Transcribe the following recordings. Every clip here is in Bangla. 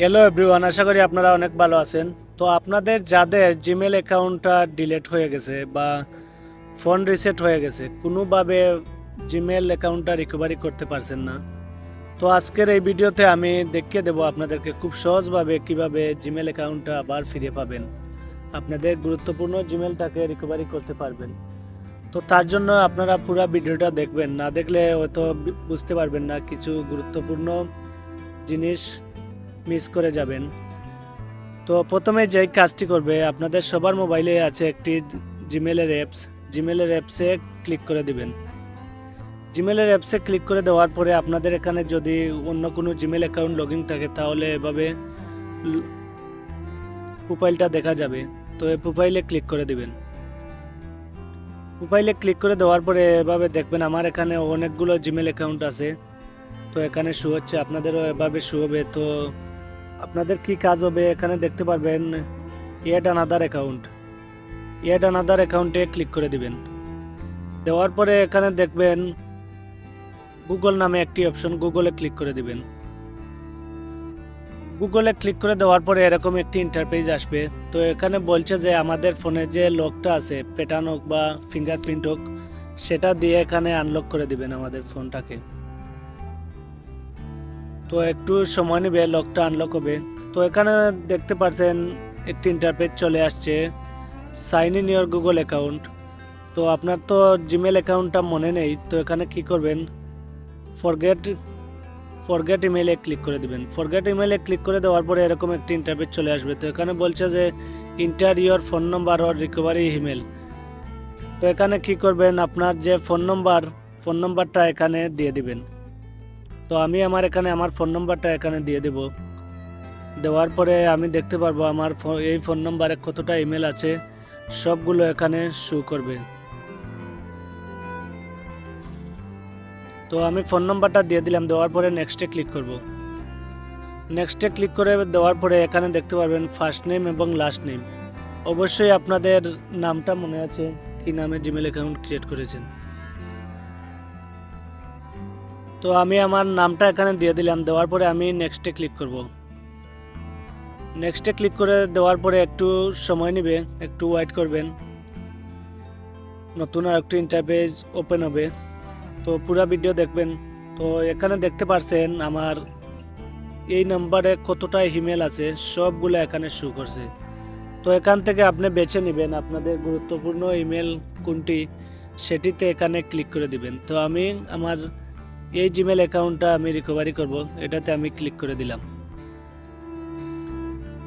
হ্যালো এভরিওয়ান আশা করি আপনারা অনেক ভালো আছেন। তো আপনাদের যাদের জিমেল অ্যাকাউন্টটা ডিলেট হয়ে গেছে বা ফোন রিসেট হয়ে গেছে, কোনোভাবে জিমেল অ্যাকাউন্টটা রিকভারি করতে পারছেন না, তো আজকের এই ভিডিওতে আমি দেখিয়ে দেবো আপনাদেরকে খুব সহজভাবে কীভাবে জিমেল অ্যাকাউন্টটা আবার ফিরে পাবেন। আপনাদের গুরুত্বপূর্ণ জিমেলটাকে রিকভারি করতে পারবেন। তো তার জন্য আপনারা পুরো ভিডিওটা দেখবেন, না দেখলে হয়তো বুঝতে পারবেন না কিছু গুরুত্বপূর্ণ জিনিস। মিস করে যাবেন। তো প্রথমে যেই কাজটি করবে, আপনাদের সবার মোবাইলে আছে একটি জিমেলের অ্যাপস জিমেলের অ্যাপসে ক্লিক করে দিবেন। জিমেলের অ্যাপসে ক্লিক করে দেওয়ার পরে আপনাদের এখানে যদি অন্য কোনো জিমেল অ্যাকাউন্ট লগইন থাকে, তাহলে এভাবে প্রোফাইলটা দেখা যাবে। তো এই প্রোফাইলে ক্লিক করে দিবেন। প্রোফাইলে ক্লিক করে দেওয়ার পরে এভাবে দেখবেন আমার এখানে অনেকগুলো জিমেল অ্যাকাউন্ট আছে। তো এখানে শু হচ্ছে, আপনাদেরও এভাবে শু হবে। তো আপনাদের কি কাজ হবে এখানে দেখতে পারবেন add another account add another অ্যাকাউন্টে ক্লিক করে দিবেন। দেওয়ার পরে এখানে দেখবেন গুগল নামে একটি অপশন গুগলে ক্লিক করে দিবেন। গুগলে ক্লিক করে দেওয়ার পরে এরকম একটি ইন্টারপেজ আসবে। তো এখানে বলছে যে আমাদের ফোনে যে লকটা আছে প্যাটার্ন হোক বা ফিঙ্গারপ্রিন্ট হোক, সেটা দিয়ে এখানে আনলক করে দিবেন আমাদের ফোনটাকে তো একটু সময় নেবে লকটা আনলক হবে। তো এখানে দেখতে পাচ্ছেন একটি ইন্টারপেজ চলে আসছে sign in your Google account তো আপনার তো জিমেল অ্যাকাউন্টটা মনে নেই, তো এখানে কি করবেন? ফরগেট ফরগেট ইমেলে ক্লিক করে দিবেন। ফরগেট ইমেলে ক্লিক করে দেওয়ার পরে এরকম একটি ইন্টারপেজ চলে আসবে। তো এখানে বলছে যে enter your phone number or recovery email তো এখানে কি করবেন? আপনার যে ফোন নম্বর ফোন নম্বরটা এখানে দিয়ে দিবেন। তো আমি আমার এখানে, আমার ফোন নম্বরটা এখানে দিয়ে দেব। দেওয়ার পরে আমি দেখতে পারব আমার এই ফোন নম্বরে কতটা ইমেল আছে, সবগুলো এখানে শো করবে। তো আমি ফোন নম্বরটা দিয়ে দিলাম, দেওয়ার পরে নেক্সটে ক্লিক করব। নেক্সটে ক্লিক করে দেওয়ার পরে এখানে দেখতে পারবেন ফার্স্ট নেম এবং লাস্ট নেম অবশ্যই আপনাদের নামটা মনে আছে, কি নামে জিমেল অ্যাকাউন্ট ক্রিয়েট করেছেন। তো আমি আমার নামটা এখানে দিয়ে দিলাম, দেওয়ার পরে আমি নেক্সটে ক্লিক করব। নেক্সটে ক্লিক করে দেওয়ার পরে একটু সময় নেবে, একটু ওয়েট করবেন। নতুন আর একটু ইন্টারপেজ ওপেন হবে। তো পুরো ভিডিও দেখবেন। তো এখানে দেখতে পারছেন আমার এই নাম্বারে কতটা ইমেল আছে, সবগুলো এখানে শো করছে। তো এখান থেকে আপনি বেছে নেবেন আপনাদের গুরুত্বপূর্ণ ইমেল কোনটি, সেটিতে এখানে ক্লিক করে দিবেন। তো আমি আমার এই জিমেল অ্যাকাউন্টটা আমি রিকভারি করব, এটাতে আমি ক্লিক করে দিলাম।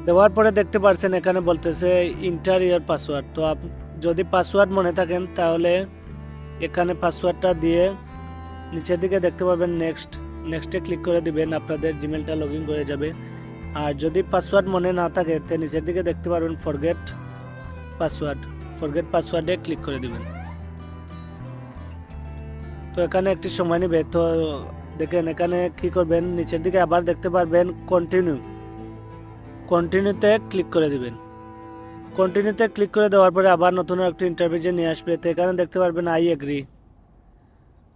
দেওয়ার পরে দেখতে পাচ্ছেন এখানে বলতেছে ইন্টার ইয়ার পাসওয়ার্ড তো আপ যদি পাসওয়ার্ড মনে থাকেন, তাহলে এখানে পাসওয়ার্ডটা দিয়ে নিচের দিকে দেখতে পাবেন নেক্সট নেক্সটে ক্লিক করে দিবেন, আপনাদের জিমেলটা লগ ইন হয়ে যাবে। আর যদি পাসওয়ার্ড মনে না থাকে, তো নিচের দিকে দেখতে পারবেন ফরগেট পাসওয়ার্ড ফরগেট পাসওয়ার্ডে ক্লিক করে দিবেন। তো এখানে একটি সময় নেবে। তো দেখেন, এখানে কি করবেন? নিচের দিকে আবার দেখতে পারবেন কন্টিনিউ কন্টিনিউতে ক্লিক করে দিবেন। কন্টিনিউতে ক্লিক করে দেওয়ার পরে আবার নতুন একটা ইন্টারভিউজে নিয়ে আসবে, তো এখানে দেখতে পারবেন আই এগ্রি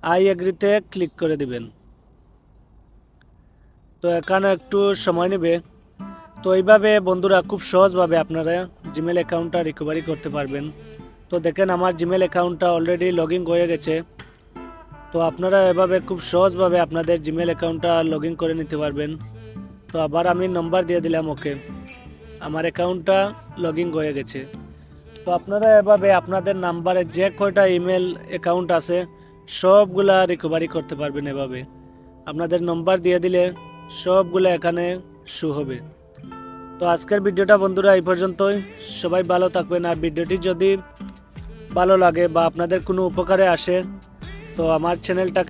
আই এগ্রিতে ক্লিক করে দিবেন। তো এখানে একটু সময় নেবে। তো এইভাবে বন্ধুরা খুব সহজভাবে আপনারা জিমেল অ্যাকাউন্টটা রিকভারি করতে পারবেন। তো দেখেন, আমার জিমেল অ্যাকাউন্টটা অলরেডি লগ হয়ে গেছে। তো আপনারা এভাবে খুব সহজভাবে আপনাদের জিমেল অ্যাকাউন্টটা লগ করে নিতে পারবেন। তো আবার আমি নম্বর দিয়ে দিলাম ওকে আমার অ্যাকাউন্টটা লগ হয়ে গেছে। তো আপনারা এভাবে আপনাদের নাম্বারে যে কয়টা ইমেল অ্যাকাউন্ট আছে, সবগুলা রিকভারি করতে পারবেন এভাবে। আপনাদের নম্বর দিয়ে দিলে সবগুলো এখানে শু হবে। তো আজকের ভিডিওটা বন্ধুরা এই পর্যন্তই। সবাই ভালো থাকবেন। আর ভিডিওটি যদি ভালো লাগে বা আপনাদের কোনো উপকারে আসে তো আমার চ্যানেলটা